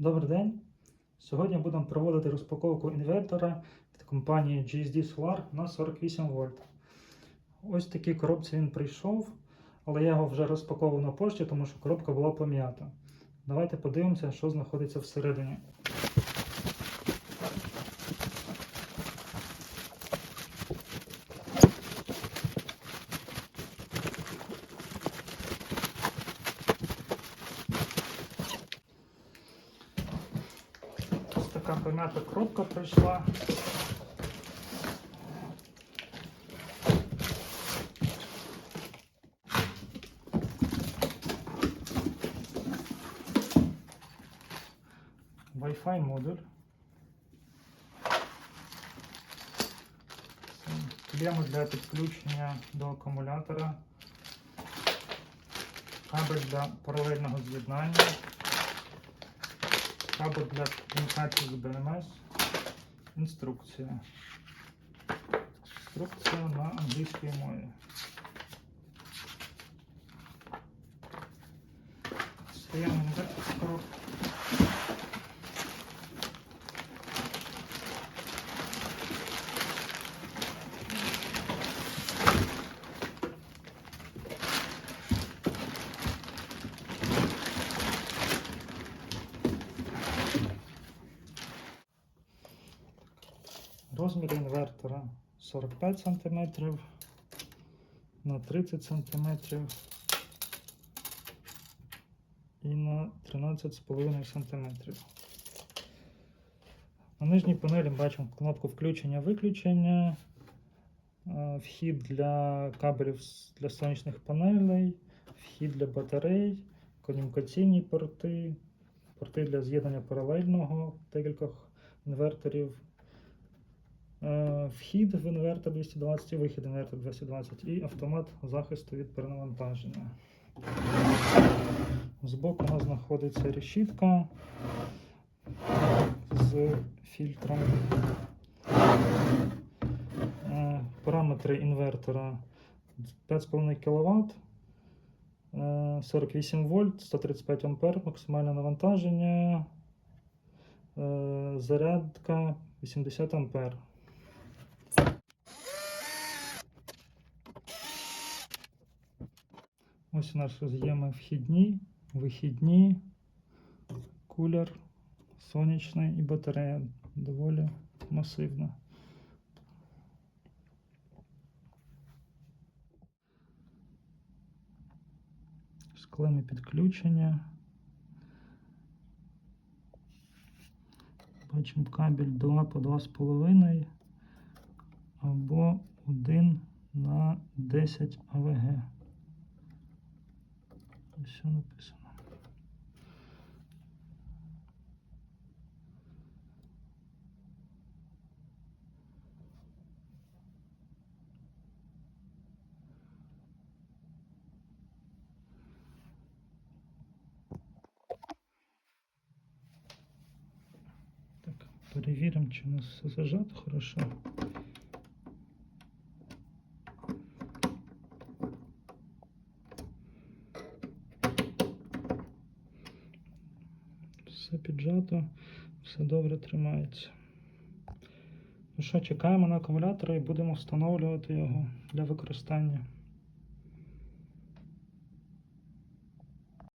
Добрий день. Сьогодні будемо проводити розпаковку інвертора від компанії GSD Solar на 48 вольт. Ось такий коробці він прийшов, але я його вже розпаковував на пошті, тому що коробка була пом'ята. Давайте подивимося, що знаходиться всередині. Така пом'ята коробка прийшла. Wi-Fi модуль. Клеми для підключення до акумулятора. Кабель для паралельного з'єднання. Кабель для комунікації з БМС. Інструкція. Інструкція на англійській мові. Стоїмо на Розмір інвертора 45 см на 30 см і на 13,5 см. На нижній панелі бачимо кнопку включення-виключення, е, вхід для кабелів для сонячних панелей, вхід для батарей, комунікаційні порти, порти для з'єднання паралельного декількох інверторів. Е, Вхід в інвертор 220 і вихід інвертор 220 і автомат захисту від перенавантаження. Збоку у нас знаходиться решітка з фільтром. Е, Параметри інвертора 5,5 кВт, 48 вольт, 135 ампер, максимальне навантаження, е, зарядка 80 ампер. Ось нас роз'єми вхідні, вихідні, кулер, сонячний і батарея доволі масивна. Склеми підключення. Бачимо кабель 2 по 2,5 або 1 на 10 АВГ. Все написано. Так, перевіримо, чи у нас все зажато хорошо. Все піджато, все добре тримається. Ну що, чекаємо на акумулятор і будемо встановлювати його для використання.